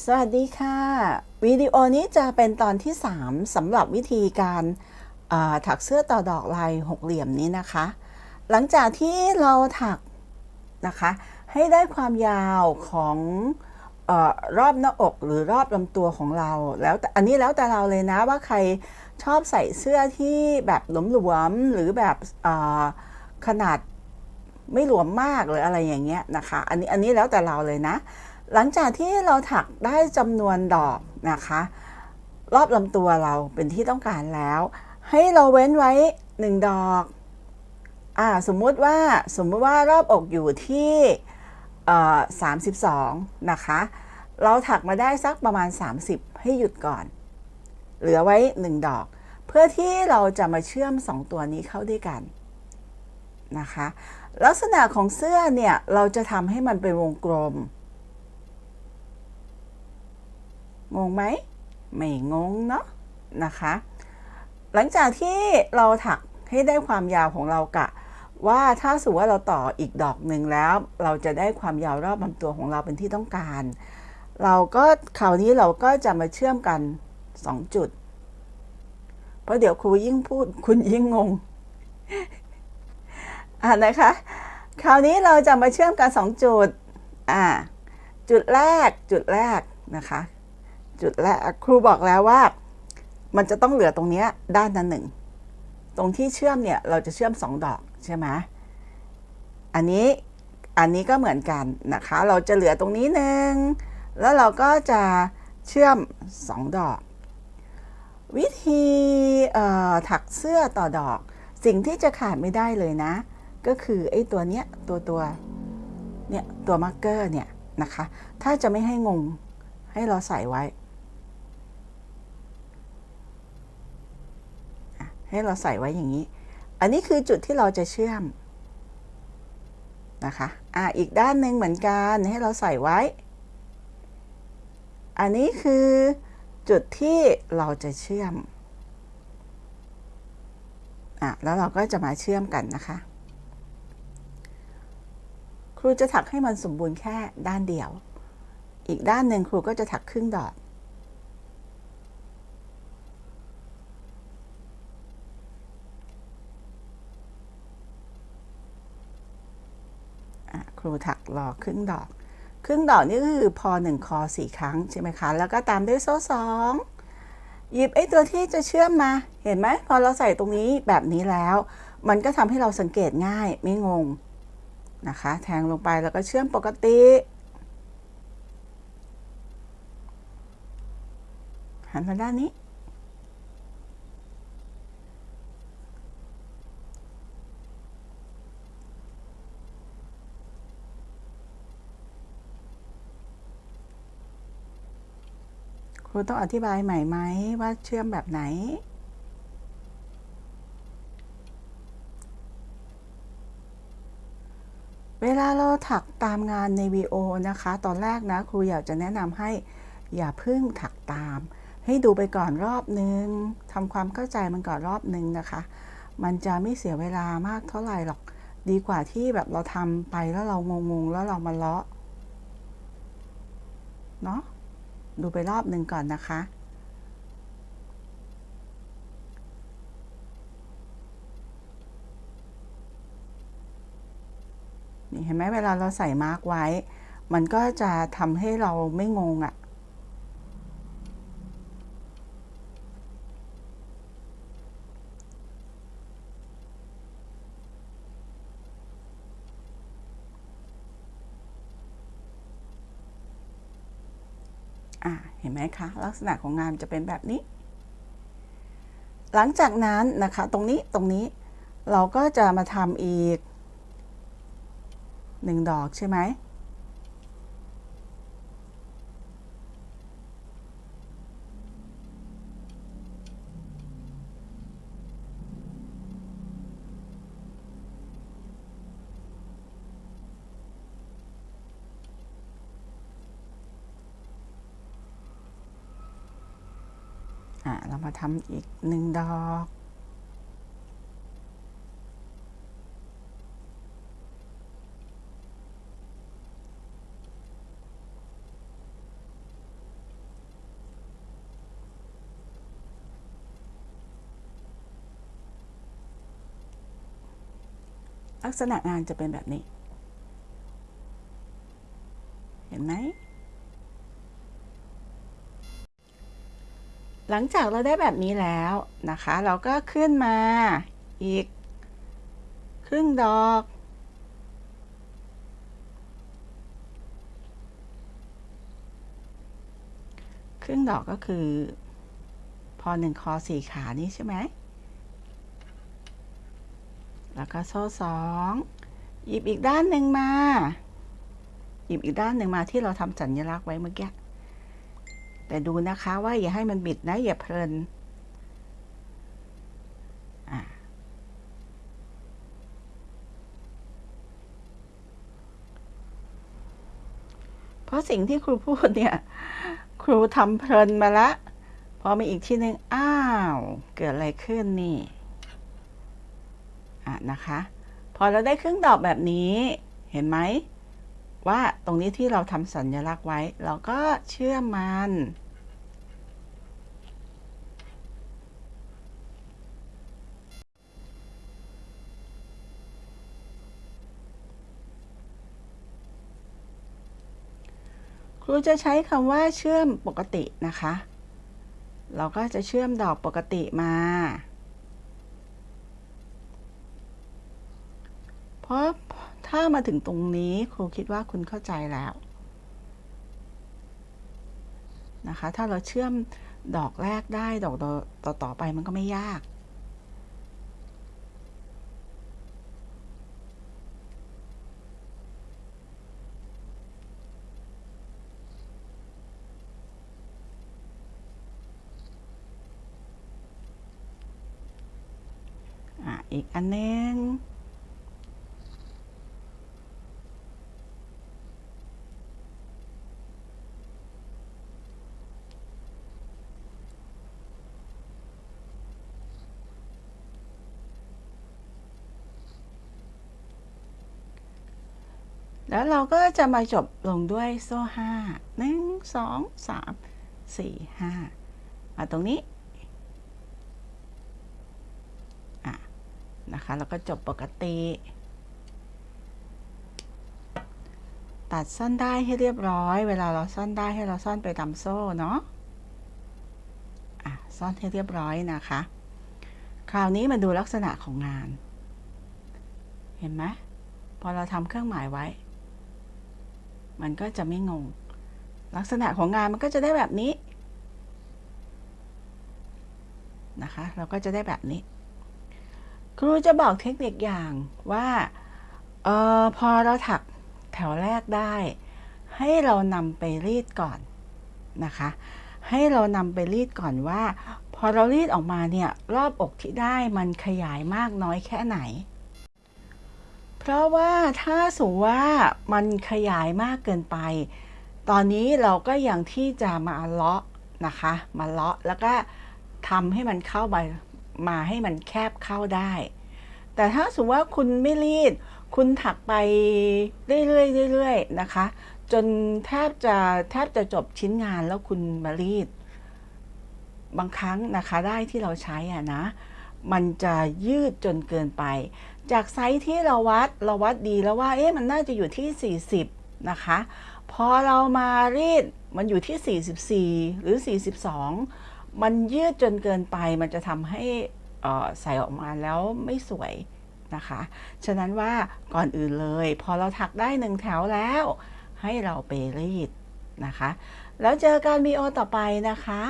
สวัสดีค่ะ วิดีโอนี้จะเป็นตอนที่ 3สำหรับวิธีการถักเสื้อต่อดอกลายหกเหลี่ยมนี้นะคะ หลังจากที่เราถักนะคะ ให้ได้ความยาวของอรอบหน้าอกหรือรอบลำตัวของเรา แล้วอันนี้แล้วแต่เราเลยนะว่าใครชอบใส่เสื้อที่แบบหลวมๆหรือแบบขนาดไม่หลวมมากหรืออะไรอย่างเงี้ยนะคะ อันนี้อันนี้แล้วแต่เราเลยนะ หลังจากที่เราถักได้จำนวนดอกนะคะ รอบลำตัวเราเป็นที่ต้องการแล้ว ให้เราเว้นไว้หนึ่งดอกอ่าสมมุติว่าสมมุติว่ารอบอกอยู่ที่เอ่อ32นะคะ เราถักมาได้สักประมาณ 30 ให้หยุดก่อน เหลือไว้ 1 ดอก เพื่อที่เราจะมาเชื่อม 2 ตัวนี้เข้าด้วยกันนะคะ ลักษณะของเสื้อเนี่ย เราจะทำให้มันเป็นวงกลม งงไหมไม่งงเนาะนะคะ หลังจากที่เราถักให้ได้ความยาวของเรากะ ว่าถ้าสมมติว่าเราต่ออีกดอกหนึ่งแล้ว เราจะได้ความยาวรอบลำตัวของเราเป็นที่ต้องการ เราก็คราวนี้เราก็จะมาเชื่อมกัน 2 จุด เพราะเดี๋ยวครูยิ่งพูดคุณยิ่งงงอ่านะคะ คราวนี้เราจะมาเชื่อมกัน 2 จุดอ่าจุดแรกจุดแรกนะคะ จุดแรกครูบอกแล้วว่า มันจะต้องเหลือตรงนี้ด้านนั้นหนึ่งตรงที่เชื่อมเนี่ยเราจะเชื่อมสองดอกใช่ไหมอันนี้อันนี้ก็เหมือนกันนะคะ เราจะเหลือตรงนี้หนึ่งแล้วเราก็จะเชื่อมสองดอก วิธีถักเสื้อต่อดอก สิ่งที่จะขาดไม่ได้เลยนะ ก็คือไอ้ตัวเนี้ยตัวตัวเนี่ยตัวมาร์กเกอร์เนี่ยนะคะ ถ้าจะไม่ให้งงให้เราใส่ไว้ ให้เราใส่ไว้อย่างนี้ อันนี้คือจุดที่เราจะเชื่อมนะคะ อ่า อีกด้านหนึ่งเหมือนกันให้เราใส่ไว้ อันนี้คือจุดที่เราจะเชื่อม อะ แล้วเราก็จะมาเชื่อมกันนะคะ ครูจะถักให้มันสมบูรณ์แค่ด้านเดียว อีกด้านหนึ่งครูก็จะถักครึ่งดอก อะ ครูถักรอครึ่งดอก ครึ่งดอกนี่ก็คือพอหนึ่งคอสี่ครั้งใช่ไหมคะ แล้วก็ตามด้วยโซ่สองหยิบไอ้ตัวที่จะเชื่อมมา เห็นไหมพอเราใส่ตรงนี้แบบนี้แล้ว มันก็ทำให้เราสังเกตง่ายไม่งงนะคะ แทงลงไปแล้วก็เชื่อมปกติหันมาด้านนี้ ครูต้องอธิบายใหม่ไหมว่าเชื่อมแบบไหน เวลาเราถักตามงานในวีโอนะคะ ตอนแรกนะครูอยากจะแนะนำให้อย่าเพิ่งถักตาม ให้ดูไปก่อนรอบนึงทำความเข้าใจมันก่อนรอบนึงนะคะ มันจะไม่เสียเวลามากเท่าไหร่หรอกดีกว่าที่แบบเราทำไปแล้วเรางงๆแล้วเรามาเลาะเนาะ ดูไปรอบหนึ่งก่อนนะคะ นี่เห็นไหมเวลาเราใส่มาร์กไว้ มันก็จะทำให้เราไม่งงอะ่ะ อ่าเห็นไหมคะ ลักษณะของงานจะเป็นแบบนี้ หลังจากนั้นนะคะตรงนี้ตรงนี้เราก็จะมาทำอีกหนึ่งดอกใช่ไหม เรามาทำอีกหนึ่งดอก ลักษณะงานจะเป็นแบบนี้ เห็นไหม หลังจากเราได้แบบนี้แล้วนะคะ เราก็ขึ้นมาอีก ครึ่งดอก ครึ่งดอกก็คือ พอหนึ่งคอสี่ขานี้ใช่ไหม แล้วก็โซ่สองหยิบอีกด้านหนึ่งมา หยิบอีกด้านหนึ่งมาที่เราทำสัญลักษณ์ไว้เมื่อกี้ แต่ดูนะคะว่าอย่าให้มันบิดนะ อย่าเพลินเพราะสิ่งที่ครูพูดเนี่ย ครูทำเพลินมาละพอมีอีกที่หนึ่งอ้าว เกิดอะไรขึ้นนี่อะนะคะ พอเราได้ครึ่งดอกแบบนี้เห็นไหมว่าตรงนี้ที่เราทำสัญลักษณ์ไว้ เราก็เชื่อมัน ครูจะใช้คำว่าเชื่อมปกตินะคะ เราก็จะเชื่อมดอกปกติมา เพราะถ้ามาถึงตรงนี้ครูคิดว่าคุณเข้าใจแล้วนะคะ ถ้าเราเชื่อมดอกแรกได้ดอกต่อต่อไปมันก็ไม่ยาก อีกอันนึงแล้วเราก็จะมาจบลงด้วยโซ่ห้าหนึ่งสองสามสี่ห้ามาตรงนี้ อะ นะคะ แล้วก็จบปกติ ตัดซ่อนได้ให้เรียบร้อย เวลาเราซ่อนได้ให้เราซ่อนไปตามโซ่เนาะอะซ่อนให้เรียบร้อยนะคะ คราวนี้มาดูลักษณะของงาน เห็นไหมพอเราทำเครื่องหมายไว้ มันก็จะไม่งง ลักษณะของงานมันก็จะได้แบบนี้นะคะ เราก็จะได้แบบนี้ ครูจะบอกเทคนิคอย่างว่าเออพอเราถักแถวแรกได้ ให้เรานำไปรีดก่อนนะคะ ให้เรานำไปรีดก่อนว่า พอเรารีดออกมาเนี่ยรอบอกที่ได้มันขยายมากน้อยแค่ไหน เพราะว่าถ้าสมมติว่ามันขยายมากเกินไป ตอนนี้เราก็ยังที่จะมาเลาะนะคะ มาเลาะแล้วก็ทำให้มันเข้าไป มาให้มันแคบเข้าได้ แต่ถ้าสมมติว่าคุณไม่รีด คุณถักไปเรื่อยๆเรื่อยๆนะคะ จนแทบจะแทบจะจบชิ้นงานแล้วคุณมารีด บางครั้งนะคะได้ที่เราใช้อะนะ มันจะยืดจนเกินไป จากไซส์ที่เราวัดเราวัดดีแล้วว่าเอ๊ะมันน่าจะอยู่ที่ 40 นะคะพอเรามารีดมันอยู่ที่ 44 หรือ 42 มันยืดจนเกินไปมันจะทำให้ใส่ออกมาแล้วไม่สวยนะคะ ฉะนั้นว่าก่อนอื่นเลย พอเราถักได้หนึ่งแถวแล้ว ให้เราไปรีดนะคะ แล้วเจอกันวีโอต่อไปนะคะ